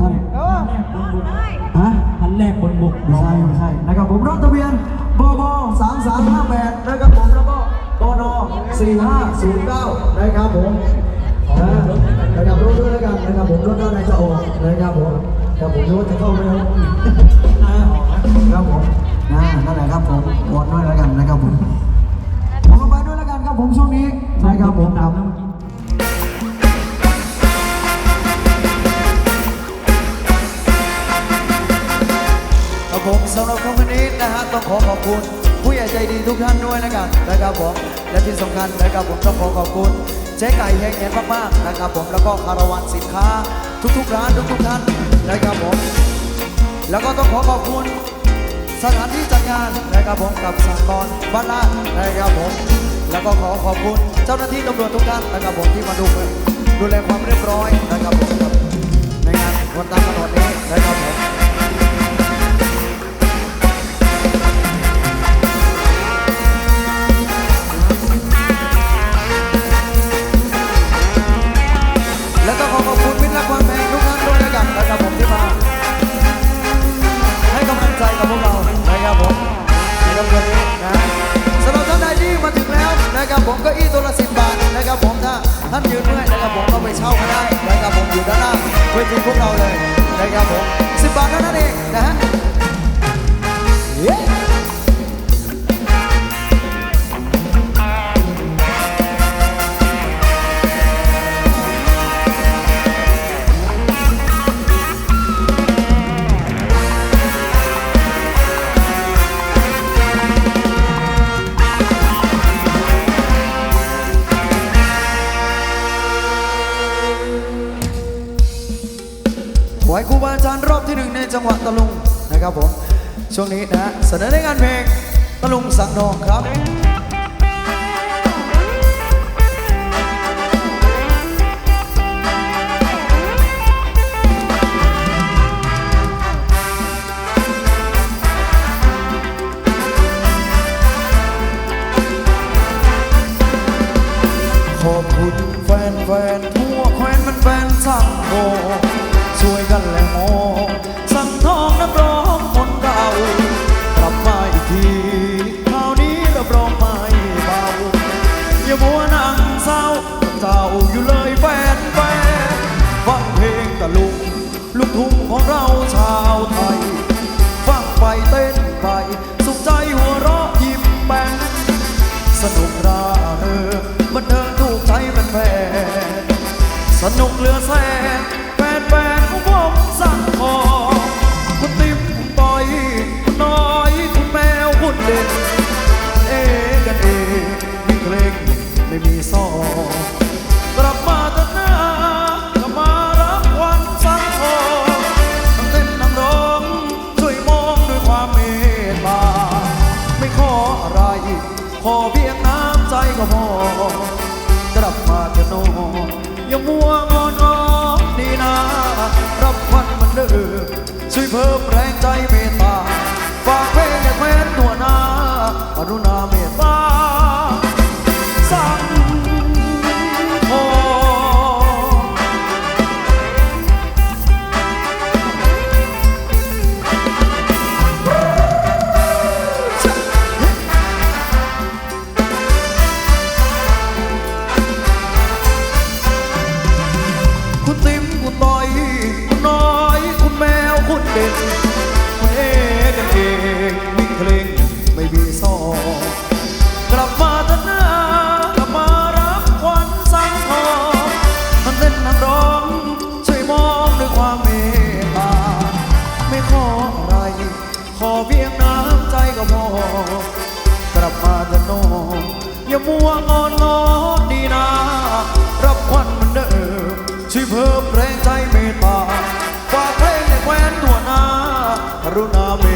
ท่านเออฮะพันแรกบนบกไม่ใช่ไม่ใช่นะครับผมรถทะเบียนบอบสามสามห้าแปดนะครับผมแล้วก็บนสี่ห้าศูนย์เก้านะครับผมนะนะครับรถด้วยแล้วกันนะครับผมรถด้านในจะออกนะครับผมครับผมรถจะเข้าไหมครับครับผมนะนั่นแหละครับผมวอนด้วยแล้วกันนะครับผม ผมสำหรับค่ำคืนนี้นะฮะต้องขอขอบคุณผู้ใหญ่ใจดีทุกท่านด้วยนะครับนะครับผมและที่สำคัญนะครับผมต้องขอขอบคุณเจ๊ไก่เฮงเย็นมากๆนะครับผมแล้วก็คาราวานสินค้า ทุกๆร้านทุกๆท่านนะครับผม แล้วก็ต้องขอขอบคุณสถานที่จัดงานนะครับผมกับสากลบ้านลาดนะครับผม แล้วก็ขอขอบคุณเจ้าหน้าที่ตำรวจทุกท่านนะครับผมที่มาดูดูแลความเรียบร้อยนะครับผมในงานวันตามถนนนี้นะครับผม ผมก็อี้ตัวละสิบบาทนะครับผมถ้าท่านยืนเมื่อย ไหวครูบาอาจารย์รอบที่หนึ่งในจังหวัดตะลุงนะครับผม ช่วงนี้นะเสนอในงานเพลงตะลุงสังทองครับขอบคุณแฟนแฟนทั่วแคว้นมันแฟนสังโอ กลับมาเถอะนองอย่ามัวมอ เก่งแม้กันเองมีเพลงไม่มีซองกลับมาทนากลับมารับควันสังทองทั้เล่นทั้งร้องช่วยมองด้วยความเมตตาไม่ขออะไร ขอเพียงน้ำใจก็พอกลับมาทนองอย่ามัวงอนงอนดีนารับควันเหมือนเดิมช่วยเพิ่มแรงใจเมตตา கருணாம